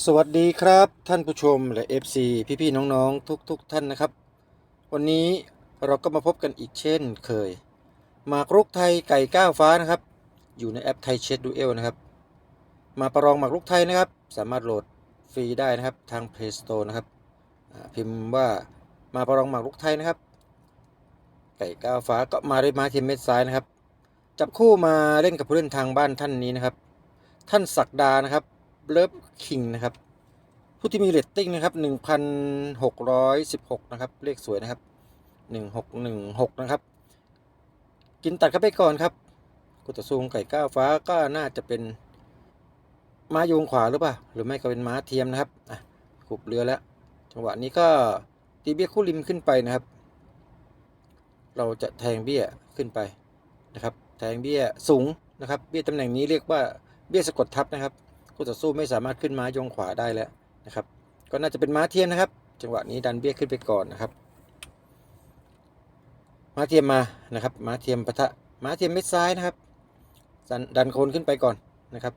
สวัสดีครับท่านผู้ชมและ FC พี่ๆน้องๆ ทุกๆทท่านนะครับ วันนี้เราก็มาพบกันอีกเช่นเคย หมากรุกไทยไก่ก้าวฟ้านะครับ อยู่ในแอปไทยเช็ดดูเอลนะครับ มาประลองหมากรุกไทยนะครับ สามารถโหลดฟรีได้นะครับทาง Play Store นะครับพิมพ์ว่ามาประลองหมากรุกไทยนะครับ ไก่ก้าวฟ้าก็มาด้วยม้าเทียมเม็ดซ้ายนะครับ จับคู่มาเล่นกับผู้เล่นทางบ้านท่านนี้นะครับ ท่านศักดานะครับ เลิฟคิงนะครับ ผู้ที่มีเรตติ้งนะครับ1,616 นะครับ เลขสวยนะครับ 1616 นะครับ กินตัดเข้าไปก่อนครับกุตซูงไก่ก้าวฟ้าก็น่าจะเป็นม้าโยงขวาหรือเปล่า หรือไม่ก็เป็นม้าเทียมนะครับอะขุบเรือแล้ว จังหวะนี้ก็ตีเบี้ยคู่ริมขึ้นไปนะครับ เราจะแทงเบี้ยขึ้นไปนะครับ แทงเบี้ยสูงนะครับ เบี้ยตำแหน่งนี้เรียกว่าเบี้ยสะกดทับนะครับ คู่ต่อสู้ไม่สามารถขึ้นม้ายงขวาได้แล้วนะครับ ก็น่าจะเป็นม้าเทียมนะครับ จังหวะนี้ดันเบี้ยขึ้นไปก่อนนะครับ ม้าเทียมมานะครับม้าเทียมปะทะม้าเทียมเม็ดซ้ายนะครับดันดันโคนขึ้นไปก่อนนะครับ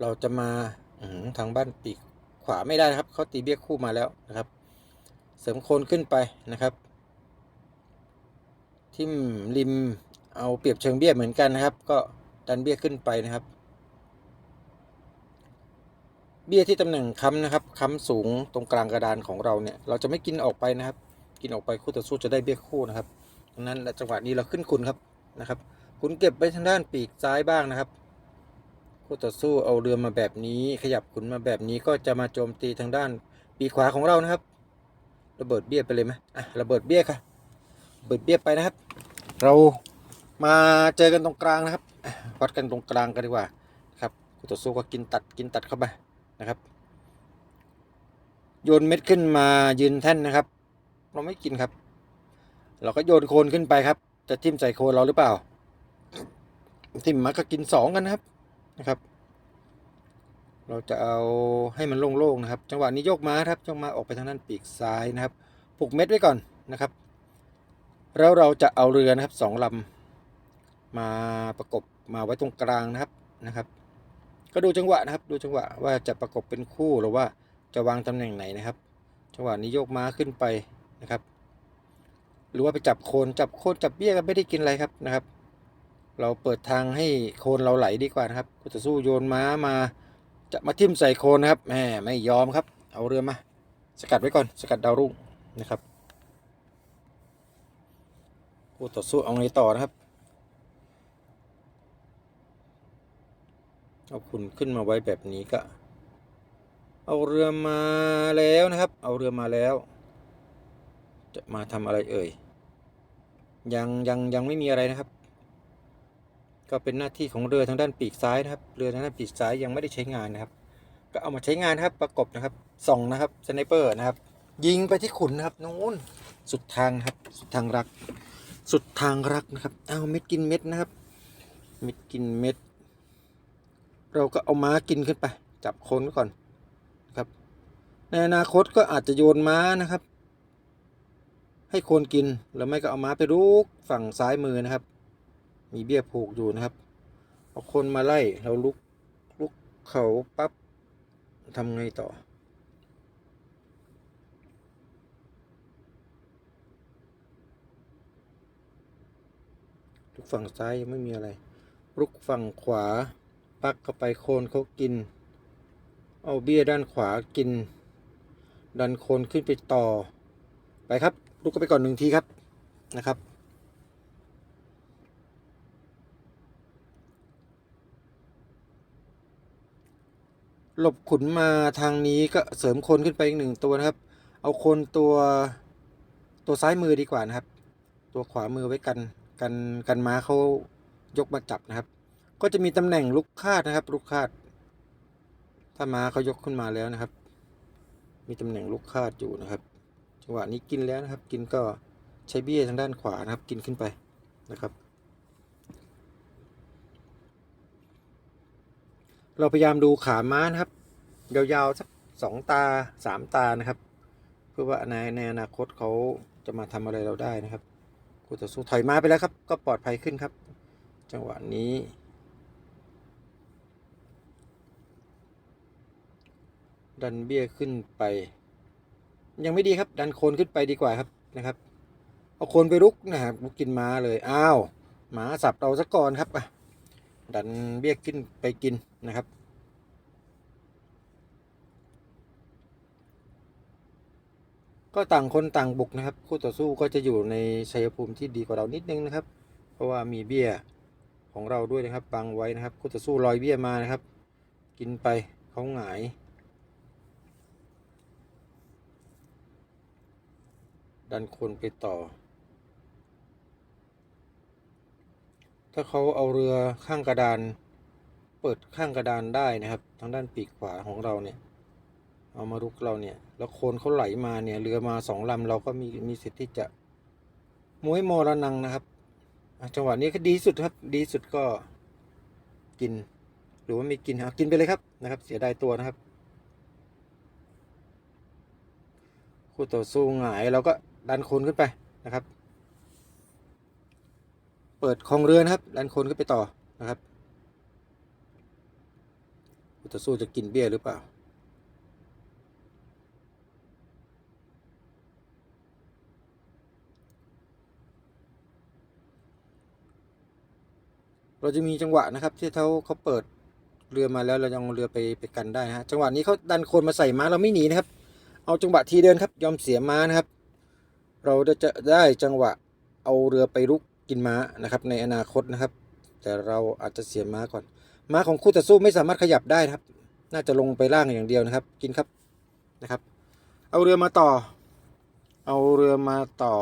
เราจะมาทางบ้านปีกขวาไม่ได้นะครับเขาตีเบี้ยคู่มาแล้วนะครับ เสริมโคนขึ้นไปนะครับ ทิมริมเอาเปรียบเชิงเบี้ยเหมือนกันนะครับ ก็ดันเบี้ยขึ้นไปนะครับ เบี้ยที่ตำแหน่งค้ำนะครับค้ำสูงตรงกลางกระดานของเราเนี่ย เราจะไม่กินออกไปนะครับ กินออกไปคู่ต่อสู้จะได้เบี้ยคู่นะครับดังนั้นจังหวะนี้เราขึ้นคุณครับนะครับ คุณเก็บไปทางด้านปีกซ้ายบ้างนะครับ คู่ต่อสู้เอาเรือมาแบบนี้ ขยับขุนมาแบบนี้ก็จะมาโจมตีทางด้านปีกขวาของเรานะครับ ระเบิดเบี้ยไปเลยไหมอะระเบิดเบี้ยค่ะระเบิดเบี้ยไปนะครับ เรามาเจอกันตรงกลางนะครับวัดกันตรงกลางกันดีกว่าครับคู่ต่อสู้ก็กินตัดกินตัดเข้าไป นะครับ โยนเม็ดขึ้นมายืนแท่นนะครับ เราไม่กินครับ เราก็โยนโคนขึ้นไปครับ จะทิ่มใส่โคนเราหรือเปล่า ทิ่มมาก็กินสองกันนะครับนะครับ เราจะเอาให้มันโล่งๆนะครับ จังหวะนี้โยกม้าครับโยกม้าออกไปทางด้านปีกซ้ายนะครับผูกเม็ดไว้ก่อนนะครับ แล้วเราจะเอาเรือนะครับสองลำมาประกบมาไว้ตรงกลางนะครับนะครับ ก็ดูจังหวะนะครับ ดูจังหวะว่าจะประกบเป็นคู่หรือว่าจะวางตำแหน่งไหนนะครับ จังหวะนี้โยกม้าขึ้นไปนะครับ หรือว่าไปจับโคนจับโคนจับเบี้ยก็ไม่ได้กินอะไรครับนะครับ เราเปิดทางให้โคนเราไหลดีกว่านะครับก็จะสู้โยนม้ามา จะมาทิ่มใส่โคนนะครับแหมไม่ยอมครับ เอาเรือมา สกัดไว้ก่อนสกัดดาวรุ่งนะครับคู่ต่อสู้เอาไงต่อนะครับ เอาคุณขึ้นมาไว้แบบนี้ก็ เอาเรือมาแล้วนะครับ เอาเรือมาแล้ว จะมาทำอะไรเอ่ย ยังยังยังไม่มีอะไรนะครับ ก็เป็นหน้าที่ของเรือทางด้านปีกซ้ายนะครับ เรือทางด้านปีกซ้ายยังไม่ได้ใช้งานนะครับ ก็เอามาใช้งานครับประกบนะครับส่องนะครับสไนเปอร์นะครับ ยิงไปที่ขุนนะครับนู้นสุดทางครับสุดทางรัก สุดทางรักนะครับเอาเม็ดกินเม็ดนะครับ เม็ดกินเม็ด เราก็เอาม้ากินขึ้นไป จับโคนก่อนครับในอนาคตก็อาจจะโยนม้านะครับ ให้โคนกินหรือไม่ก็เอาม้าไปลุกฝั่งซ้ายมือนะครับ มีเบี้ยผูกอยู่นะครับเอาคนมาไล่เราลุกลุกเขาปั๊บทำไงต่อลุกฝั่งซ้ายยังไม่มีอะไรลุกฝั่งขวา ปักเข้าไปโคนเขากิน เอาเบี้ยด้านขวากิน ดันโคนขึ้นไปต่อ ไปครับลุกก็ไปก่อนหนึ่งทีครับนะครับหลบขุนมาทางนี้ก็เสริมโคนขึ้นไปอีกหนึ่งตัวนะครับ เอาโคนตัวตัวซ้ายมือดีกว่านะครับ ตัวขวามือไว้กันกันกันม้าเขายกมาจับนะครับ ก็จะมีตำแหน่งลุกคาดนะครับลุกคาด ถ้าม้าเขายกขึ้นมาแล้วนะครับ มีตำแหน่งลุกคาดอยู่นะครับ จังหวะนี้กินแล้วนะครับ กินก็ใช้เบี้ยทางด้านขวานะครับ กินขึ้นไปนะครับ เราพยายามดูขาม้านะครับ ยาวๆสักสองตาสามตานะครับ เพื่อว่าในในอนาคตเขาจะมาทำอะไรเราได้นะครับคู่ต่อสู้ถอยม้าไปแล้วครับ ก็ปลอดภัยขึ้นครับ จังหวะนี้ ดันเบี้ยขึ้นไป ยังไม่ดีครับ ดันโคนขึ้นไปดีกว่าครับนะครับเอาโคนไปรุกนะครับรุกกินม้าเลยอ้าวหมาสับเราซะก่อนครับอะดันเบี้ยขึ้นไปกินนะครับก็ต่างคนต่างบุกนะครับ คู่ต่อสู้ก็จะอยู่ในชัยภูมิที่ดีกว่าเรานิดนึงนะครับ เพราะว่ามีเบี้ยของเราด้วยนะครับบังไว้นะครับ คู่ต่อสู้ลอยเบี้ยมานะครับ กินไปเขาหงาย ดันคนไปต่อ ถ้าเขาเอาเรือข้างกระดาน เปิดข้างกระดานได้นะครับ ทางด้านปีกขวาของเราเนี่ย เอามารุกเราเนี่ย แล้วโคนเขาไหลมาเนี่ยเรือมาสองลำเราก็มีมีสิทธิ์ที่จะมวยมอระนังนะครับจังหวะนี้ก็ดีสุดครับ ดีสุดก็กิน หรือว่าไม่กินเอากินไปเลยครับนะครับ เสียดายตัวนะครับ คู่ต่อสู้หงายเราก็ ดันโคนขึ้นไปนะครับ เปิดคลองเรือนะครับ ดันโคนขึ้นไปต่อนะครับต่อสู้จะกินเบี้ยหรือเปล่าเราจะมีจังหวะนะครับ ที่เขาเขาเปิดเรือมาแล้วเรายังเอาเรือไปไปกันได้นะฮะจังหวะนี้เขาดันโคนมาใส่ม้าเราไม่หนีนะครับ เอาจังหวะทีเดินครับ ยอมเสียม้านะครับ เราจะได้จังหวะเอาเรือไปรุกกินม้านะครับ ในอนาคตนะครับ แต่เราอาจจะเสียม้าก่อน ม้าของคู่ต่อสู้ไม่สามารถขยับได้นะครับ น่าจะลงไปล่างอย่างเดียวนะครับ กินครับนะครับ เอาเรือมาต่อ เอาเรือมาต่อ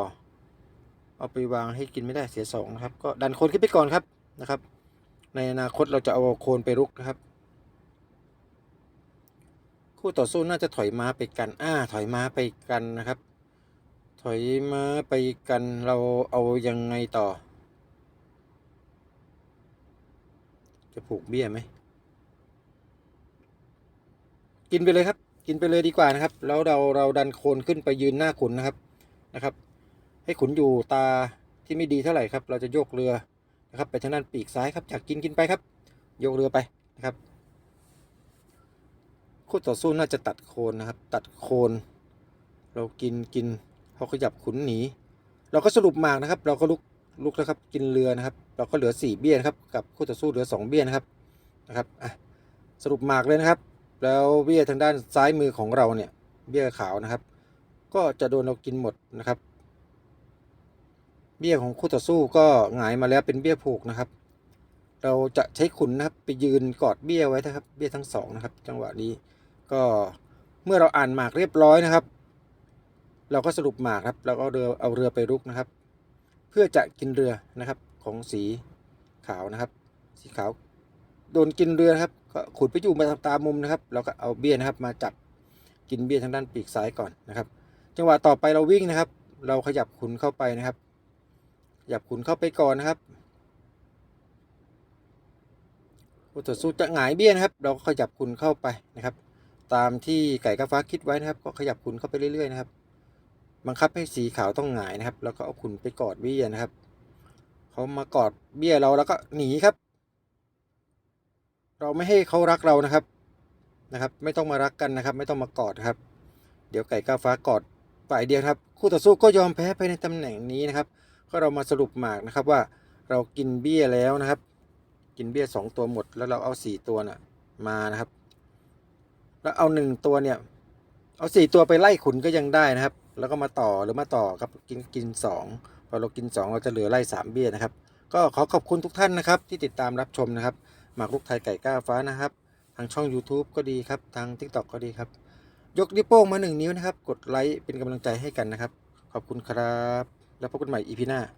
เอาไปวางให้กินไม่ได้เสียสองนะครับ ก็ดันโคนขึ้นไปก่อนครับนะครับ ในอนาคตเราจะเอาโคนไปรุกนะครับ คู่ต่อสู้น่าจะถอยม้าไปกัน อ่า ถอยม้าไปกันนะครับ ถอยม้าไปกันเราเอายังไงต่อ จะผูกเบี้ยไหม กินไปเลยครับ กินไปเลยดีกว่านะครับ แล้วเราเราดันโคนขึ้นไปยืนหน้าขุนนะครับนะครับ ให้ขุนอยู่ตาที่ไม่ดีเท่าไหร่ครับ เราจะโยกเรือนะครับ ไปทางด้านปีกซ้ายครับจากกินกินไปครับ โยกเรือไปนะครับคู่ต่อสู้น่าจะตัดโคนนะครับ ตัดโคน เรากินกิน เขาขยับขุนหนี เราก็สรุปหมากนะครับ เราก็ลุกลุกแล้วครับกินเรือนะครับ เราก็เหลือสี่เบี้ยนะครับกับคู่ต่อสู้เหลือสองเบี้ยนะครับนะครับอะสรุปหมากเลยนะครับ แล้วเบี้ยทางด้านซ้ายมือของเราเนี่ยเบี้ยขาวนะครับ ก็จะโดนเรากินหมดนะครับ เบี้ยของคู่ต่อสู้ก็หงายมาแล้วเป็นเบี้ยผูกนะครับ เราจะใช้ขุนนะครับไปยืนกอดเบี้ยไว้นะครับ เบี้ยทั้งสองนะครับ จังหวะนี้ก็เมื่อเราอ่านหมากเรียบร้อยนะครับ เราก็สรุปหมากครับแล้วก็เรือเอาเรือไปรุกนะครับ เพื่อจะกินเรือนะครับของสีขาวนะครับ สีขาวโดนกินเรือครับก็ขุดไปอยู่มาตามมุมนะครับเราก็เอาเบี้ยนะครับมาจับกินเบี้ยทางด้านปีกซ้ายก่อนนะครับ จังหวะต่อไปเราวิ่งนะครับ เราขยับขุนเข้าไปนะครับ ขยับขุนเข้าไปก่อนนะครับคู่ต่อสู้จะหงายเบี้ยนะครับ เราก็ขยับขุนเข้าไปนะครับ ตามที่ไก่กาฟ้าคิดไว้นะครับ ก็ขยับขุนเข้าไปเรื่อยๆนะครับ บังคับให้สีขาวต้องหงายนะครับ แล้วก็เอาขุนไปกอดเบี้ยนะครับเขามากอดเบี้ยเราแล้วก็หนีครับ เราไม่ให้เขารักเรานะครับนะครับ ไม่ต้องมารักกันนะครับ ไม่ต้องมากอดครับ เดี๋ยวไก่ก้าฟ้ากอดฝ่ายเดียวครับ คู่ต่อสู้ก็ยอมแพ้ไปในตำแหน่งนี้นะครับ ก็เรามาสรุปหมากนะครับว่าเรากินเบี้ยแล้วนะครับ กินเบี้ยสองตัวหมด แล้วเราเอาสี่ตัวน่ะมานะครับ แล้วเอาหนึ่งตัวเนี่ย เอาสี่ตัวไปไล่ขุนก็ยังได้นะครับ แล้วก็มาต่อหรือมาต่อครับกินกินสองพอเรากินสองเราจะเหลือไล่สามเบี้ยนะครับ ก็ขอขอบคุณทุกท่านนะครับ ที่ติดตามรับชมนะครับหมากรุกไทยไก่ก้าฟ้านะครับ ทางช่อง YouTube ก็ดีครับ ทาง TikTok ก็ดีครับ ยกนิ้วโป้งมาหนึ่งนิ้วนะครับ กดไลค์เป็นกำลังใจให้กันนะครับ ขอบคุณครับ แล้วพบกันใหม่ EP หน้า